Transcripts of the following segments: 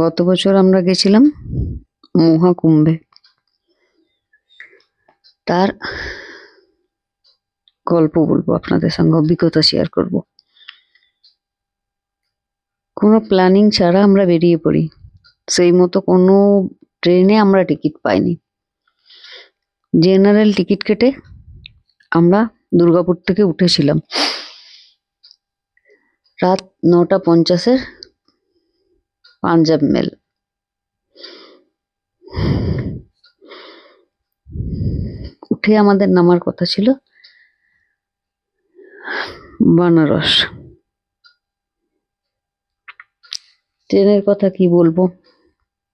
গত বছর আমরা গেছিলাম মহাকুম্ভে। তার গল্প বলব, আপনাদের সঙ্গে অভিজ্ঞতা শেয়ার করব। কোনো প্ল্যানিং ছাড়া আমরা বেরিয়ে পড়ি। সেই মতো কোনো ট্রেনে আমরা টিকিট পাইনি। জেনারেল টিকিট কেটে আমরা দুর্গাপুর থেকে উঠেছিলাম। রাত নটা পঞ্চাশের পাঞ্জাব মেল। উঠে আমাদের নামার কথা ছিল বানারস। ট্রেনের কথা কি বলব?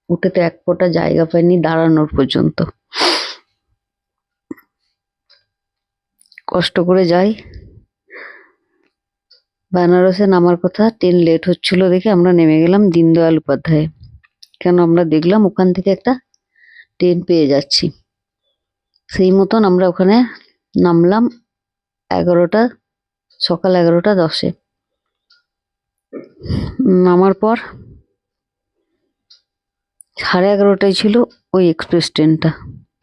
উঠে তো এক ফোঁটা জায়গা পাইনি দাঁড়ানোর পর্যন্ত। কষ্ট করে যাই। বেনারসে নামার কথা, ট্রেন লেট হচ্ছিল দেখে আমরা নেমে গেলাম দীনদয়াল উপাধ্যায়ে। কেন আমরা দেখলাম ওখান থেকে একটা ট্রেন পেয়ে যাচ্ছি। সেই মতন আমরা ওখানে নামলাম এগারোটা, সকাল এগারোটা দশে। নামার পর সাড়ে এগারোটায় ছিল ওই এক্সপ্রেস ট্রেনটা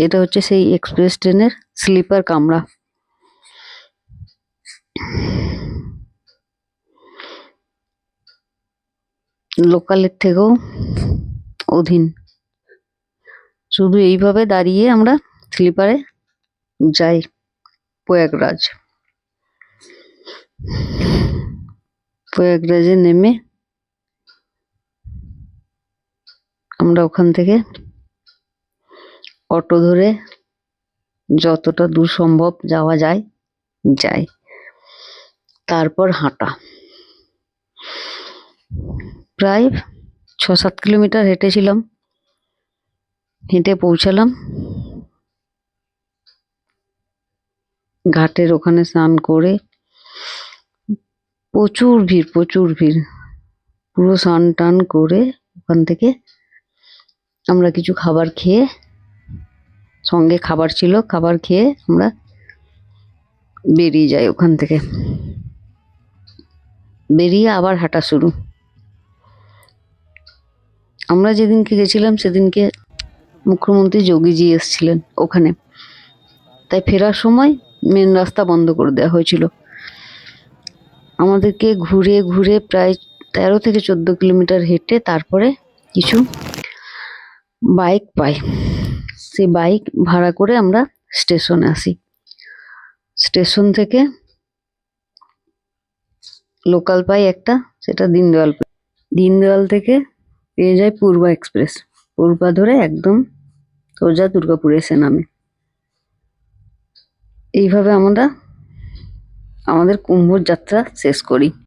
এটা হচ্ছে সেই এক্সপ্রেস ট্রেনের স্লিপার কামরা। লোকালের থেকেও অধীন। শুধু এইভাবে দাঁড়িয়ে আমরা স্লিপারে যাই, প্রয়াগরাজ। প্রয়াগরাজে নেমে আমরা ওখান থেকে অটো ধরে যতটা দূর সম্ভব যাওয়া যায়, যাই। তারপর হাঁটা। প্রায় ছ সাত কিলোমিটার হেঁটেছিলাম। হেঁটে পৌঁছালাম। ঘাটের ওখানে স্নান করে প্রচুর ভিড় প্রচুর ভিড়। পুরো স্নান টান করে ওখান থেকে আমরা কিছু খাবার খেয়ে সঙ্গে খাবার ছিল, খাবার খেয়ে আমরা বেরিয়ে যাই ওখান থেকে। বেরিয়ে আবার হাঁটা শুরু। আমরা যেদিনকে গেছিলাম, সেদিনকে মুখ্যমন্ত্রী যোগীজি এসেছিলেন ওখানে। তাই ফেরার সময় মেন রাস্তা বন্ধ করে দেওয়া হয়েছিল। আমাদেরকে ঘুরে ঘুরে প্রায় তেরো থেকে চোদ্দ কিলোমিটার হেঁটে তারপরে কিছু বাইক পাই। সেই বাইক ভাড়া করে আমরা স্টেশনে আসি। স্টেশন থেকে লোকাল পাই একটা, সেটা দীনদয়াল দীনদয়াল থেকে পেয়ে যায় পূর্বা এক্সপ্রেস। পূর্বা ধরে একদম সোজা দুর্গাপুর এসে নামে। এইভাবে আমরা আমাদের কুম্ভর যাত্রা শেষ করি।